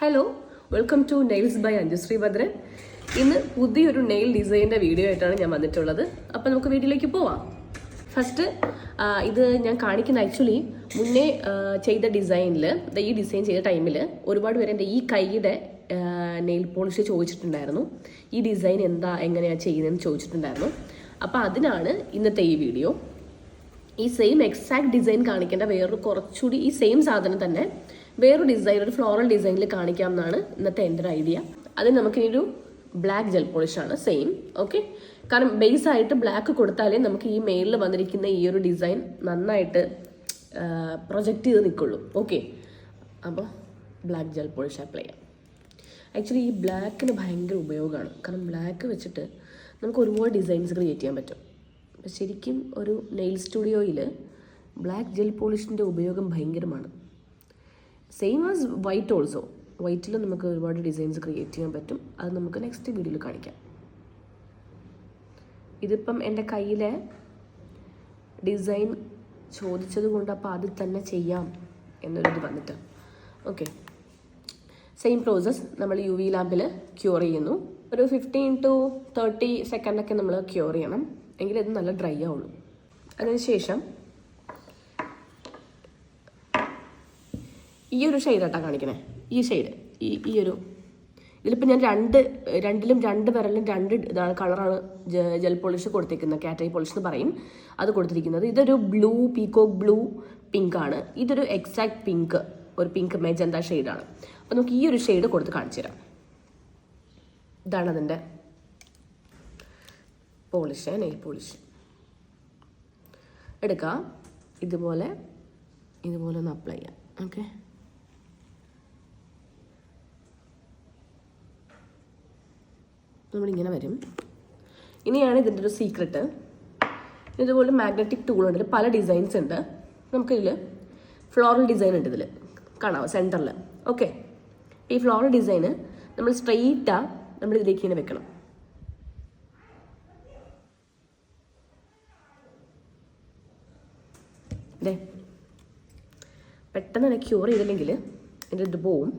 Hello welcome to nails by Anjusree Bhadran ഇന്ന് പുതിയൊരു nail ഡിസൈനിന്റെ വീഡിയോ ആയിട്ടാണ് ഞാൻ വന്നിട്ടുള്ളത്. അപ്പോൾ നമുക്ക് വീഡിയോയിലേക്ക് പോവാം. ഫസ്റ്റ് ഇത് ഞാൻ കാണിക്കുന്ന ആക്ച്വലി മുന്നേ ചെയ്ത ഡിസൈനിൽ ഈ ഡിസൈൻ ചെയ്ത ടൈമിൽ ഒരുപാട് പേര് എന്റെ ഈ കൈയുടെ നെയിൽ പോളിഷ് ചോദിച്ചിട്ടുണ്ടായിരുന്നു. ഈ ഡിസൈൻ എന്താ എങ്ങനെയാണ് ചെയ്യുന്നതെന്ന് ചോദിച്ചിട്ടുണ്ടായിരുന്നു. അപ്പോൾ അതിനാണ് ഇന്നത്തെ ഈ വീഡിയോ ഈ സെയിം എക്സാക്ട് ഡിസൈൻ കാണിക്കേണ്ട വേറൊരു കുറച്ചുകൂടി ഈ സെയിം സാധനം തന്നെ വേറൊരു ഡിസൈൻ ഒരു ഫ്ലോറൽ ഡിസൈനിൽ കാണിക്കാം എന്നാണ് ഇന്നത്തെ എന്റെ ഒരു ഐഡിയ അതിന് നമുക്കിനി ബ്ലാക്ക് ജെൽ പോളിഷ് ആണ് സെയിം ഓക്കെ കാരണം ബേസ് ആയിട്ട് ബ്ലാക്ക് കൊടുത്താലേ നമുക്ക് ഈ മെയിലിൽ വന്നിരിക്കുന്ന ഈ ഒരു ഡിസൈൻ നന്നായിട്ട് പ്രൊജക്റ്റ് ചെയ്ത് നിൽക്കുള്ളൂ ഓക്കെ അപ്പോൾ ബ്ലാക്ക് ജെൽ പോളിഷ് അപ്ലൈ ചെയ്യാം. ആക്ച്വലി ഈ ബ്ലാക്കിന് ഭയങ്കര ഉപയോഗമാണ്. കാരണം ബ്ലാക്ക് വെച്ചിട്ട് നമുക്ക് ഒരുപാട് ഡിസൈൻസ് ക്രിയേറ്റ് ചെയ്യാൻ പറ്റും. ശരിക്കും ഒരു നെയിൽ സ്റ്റുഡിയോയിൽ ബ്ലാക്ക് ജെൽ പോളിഷിന്റെ ഉപയോഗം ഭയങ്കരമാണ്. സെയിം ആസ് വൈറ്റ് ഓൾസോ വൈറ്റിൽ നമുക്ക് ഒരുപാട് ഡിസൈൻസ് ക്രിയേറ്റ് ചെയ്യാൻ പറ്റും. അത് നമുക്ക് നെക്സ്റ്റ് വീഡിയോയിൽ കാണിക്കാം. ഇതിപ്പം എന്റെ കയ്യിലെ ഡിസൈൻ ചോദിച്ചത് കൊണ്ട് അപ്പോൾ അത് തന്നെ ചെയ്യാം എന്നൊരിത് വന്നിട്ട്. ഓക്കെ സെയിം പ്രോസസ്സ് നമ്മൾ യു വി ലാമ്പിൽ ക്യൂർ ചെയ്യുന്നു. ഒരു ഫിഫ്റ്റീൻ ടു തേർട്ടി സെക്കൻഡൊക്കെ നമ്മൾ ക്യൂർ ചെയ്യണം. എങ്കിൽ ഇത് നല്ല ഡ്രൈ ആവുള്ളൂ. അതിനുശേഷം ഈ ഒരു ഷെയ്ഡാട്ടാ കാണിക്കണേ. ഈ ഷെയ്ഡ് ഈ ഈ ഒരു ഇതിലിപ്പോൾ ഞാൻ രണ്ട് രണ്ടിലും രണ്ട് വിരലിലും രണ്ട് ഇതാണ് കളറാണ് ജെൽ പോളിഷ് കൊടുത്തിരിക്കുന്നത് കാറ്റൈ പോളിഷ് എന്ന് പറയും. അത് കൊടുത്തിരിക്കുന്നത്. ഇതൊരു ബ്ലൂ പീക്കോക്ക് ബ്ലൂ പിങ്ക് ആണ്. ഇതൊരു എക്സാക്ട് പിങ്ക് ഒരു പിങ്ക് മെജന്ത ഷെയ്ഡാണ് അപ്പോൾ നമുക്ക് ഈ ഒരു ഷെയ്ഡ് കൊടുത്ത് കാണിച്ചു തരാം. ഇതാണ് അതിന്റെ പോളിഷ് നെയിൽ പോളിഷ് എടുക്കുക ഇതുപോലെ ഇതുപോലെ ഒന്ന് അപ്ലൈ ചെയ്യാം. ഓക്കെ നമ്മളിങ്ങനെ വരും. ഇനിയാണ് ഇതിന്റെ ഒരു സീക്രട്ട് ഇതുപോലെ മാഗ്നറ്റിക് ടൂൾ ഉണ്ട് പല ഡിസൈൻസ് ഉണ്ട്. നമുക്കിതിൽ ഫ്ലോറൽ ഡിസൈൻ ഉണ്ട് ഇതിൽ കാണാം സെന്ററിൽ ഓക്കെ ഈ ഫ്ലോറൽ ഡിസൈന് നമ്മൾ സ്ട്രെയിറ്റാ നമ്മൾ ഇതിലേക്ക് ഇങ്ങനെ വെക്കണം. ദേ. പെട്ടെന്ന് തന്നെ ക്യൂർ ചെയ്തില്ലെങ്കിൽ എന്റെ ഇത് പോവും.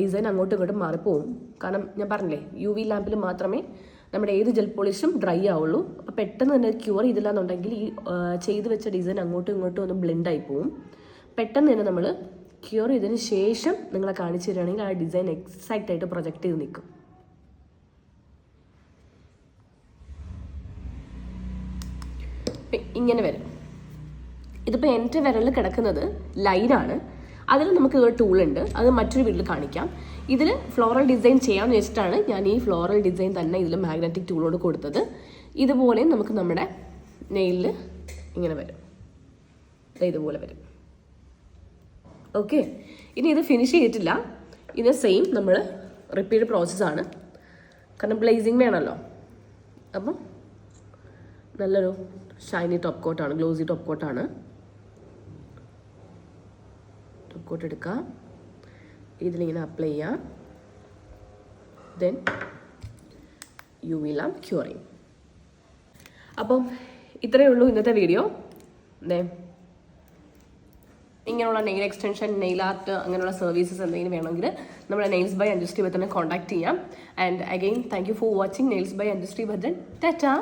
ഡിസൈൻ അങ്ങോട്ടും ഇങ്ങോട്ടും മാറിപ്പോവും. കാരണം ഞാൻ പറഞ്ഞില്ലേ യു വി ലാമ്പിൽ മാത്രമേ നമ്മുടെ ഏത് ജെൽ പോളിഷും ഡ്രൈ ആവുള്ളൂ. അപ്പോൾ പെട്ടെന്ന് തന്നെ ക്യൂർ ചെയ്തില്ല എന്നുണ്ടെങ്കിൽ ഈ ചെയ്ത് വെച്ച ഡിസൈൻ അങ്ങോട്ടും ഇങ്ങോട്ടും ഒന്ന് ബ്ലെൻഡായി പോവും. പെട്ടെന്ന് തന്നെ നമ്മൾ ക്യൂർ ചെയ്തതിന് ശേഷം നിങ്ങളെ കാണിച്ചു തരികയാണെങ്കിൽ ആ ഡിസൈൻ എക്സാക്റ്റ് ആയിട്ട് പ്രൊജക്റ്റ് ചെയ്ത് നിൽക്കും. ഇങ്ങനെ വരും. ഇതിപ്പോൾ എന്റെ വിരലിൽ കിടക്കുന്നത് ലൈനാണ് അതിൽ നമുക്ക് ഒരു ടൂൾ ഉണ്ട്. അത് മറ്റൊരു വീട്ടിൽ കാണിക്കാം. ഇതിൽ ഫ്ലോറൽ ഡിസൈൻ ചെയ്യാമെന്ന് വെച്ചിട്ടാണ് ഞാൻ ഈ ഫ്ലോറൽ ഡിസൈൻ തന്നെ ഇതിൽ മാഗ്നറ്റിക് ടൂളോട് കൊടുത്തത്. ഇതുപോലെ നമുക്ക് നമ്മുടെ നെയിലിൽ ഇങ്ങനെ വരും. ഇതുപോലെ വരും. ഓക്കെ ഇനി ഇത് ഫിനിഷ് ചെയ്തിട്ടില്ല. ഇത് സെയിം നമ്മൾ റിപ്പീറ്റ് പ്രോസസ്സാണ് കാരണം ബ്ലേസിങ് വേണമല്ലോ. അപ്പം നല്ലൊരു ഷൈനി ടോപ്പ് കോട്ടാണ് ഗ്ലോസി ടോപ്പ് കോട്ടാണ് ടോപ്പ് കോട്ട് എടുക്കുക ഇതിലിങ്ങനെ അപ്ലൈ ചെയ്യുക then you will am curing അപ്പം ഇത്രയേ ഉള്ളൂ ഇന്നത്തെ വീഡിയോ ദേ ഇങ്ങനെയുള്ള നെയിൽ എക്സ്റ്റൻഷൻ നെയിൽ ആർട്ട് അങ്ങനെയുള്ള സർവീസസ് എന്തെങ്കിലും വേണമെങ്കിൽ നമ്മുടെ നെയിൽസ് ബൈ അഞ്ജുസ്റ്റി ഭദ്രനെ കോൺടാക്ട് ചെയ്യാം. And again thank you for watching nails by Anjusree Bhadran Tata